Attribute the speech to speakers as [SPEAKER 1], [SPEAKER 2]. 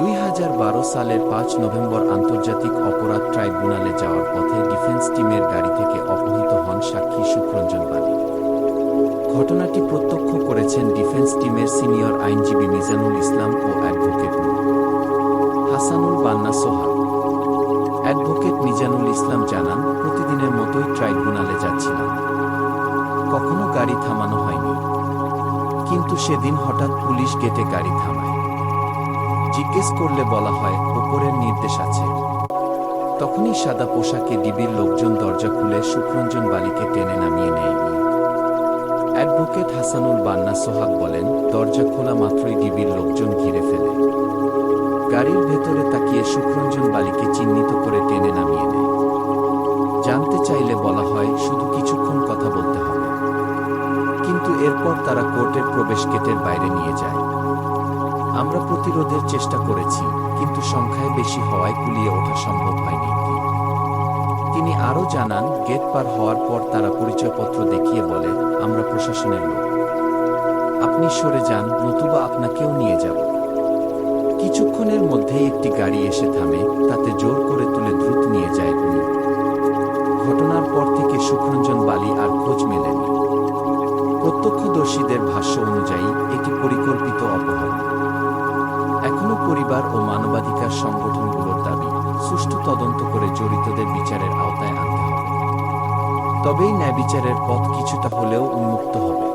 [SPEAKER 1] দুই হাজার বারো সালের পাঁচ নভেম্বর আন্তর্জাতিক অপরাধ ট্রাইব্যুনালে যাওয়ার পথে ডিফেন্স টিমের গাড়ি থেকে অপহৃত হন সাক্ষী সুখরঞ্জন বালি। ঘটনাটি প্রত্যক্ষ করেছেন ডিফেন্স টিমের সিনিয়র আইনজীবী মিজানুল ইসলাম ও অ্যাডভোকেট হাসানুল বান্না সোহাগ। অ্যাডভোকেট মিজানুল ইসলাম জানান, প্রতিদিনের মতোই ট্রাইব্যুনালে যাচ্ছিলাম। কখনো গাড়ি থামানো হয়নি। কিন্তু সেদিন হঠাৎ পুলিশ গেটে গাড়ি থামায়। জিজ্ঞেস করলে বলা হয়, ওপরের নির্দেশ আছে। তখনই সাদা পোশাকে ডিবির লোকজন দরজা খুলে সুখরঞ্জন বালিকে টেনে নামিয়ে নেয়। অ্যাডভোকেট হাসানুল বান্না সোহাগ বলেন, দরজা খোলা মাত্রই ডিবির লোকজন ঘিরে ফেলে। গাড়ির ভেতরে তাকিয়ে সুখরঞ্জন বালিকে চিহ্নিত করে টেনে নামিয়ে নেয়। জানতে চাইলে বলা হয়, শুধু কিছুক্ষণ কথা বলতে হবে। কিন্তু এরপর তারা কোর্টের প্রবেশ গেটের বাইরে নিয়ে যায়। আমরা প্রতিরোধের চেষ্টা করেছি, কিন্তু সংখ্যায় বেশি হওয়ায় কুলিয়ে ওঠা সম্ভব হয়নি। তিনি আরও জানান, গেট পার হওয়ার পর তারা পরিচয়পত্র দেখিয়ে বলে, আমরা প্রশাসনের লোক। আপনি সরে যান, নতুবা আপনাকেও নিয়ে যাব। কিছুক্ষণের মধ্যেই একটি গাড়ি এসে থামে, তাতে জোর করে তুলে দ্রুত নিয়ে যায় উনি ঘটনার পর থেকে সুখরঞ্জন বালি আর খোঁজ মেলেনি। প্রত্যক্ষদর্শীদের ভাষ্য অনুযায়ী, এটি পরিকল্পিত অপহরণ। পরিবার ও মানবাধিকার সংগঠনগুলোর দাবি, সুষ্ঠু তদন্ত করে জড়িতদের বিচারের আওতায় আনতে হবে। তবেই ন্যায় বিচারের পথ কিছুটা হলেও উন্মুক্ত হবে।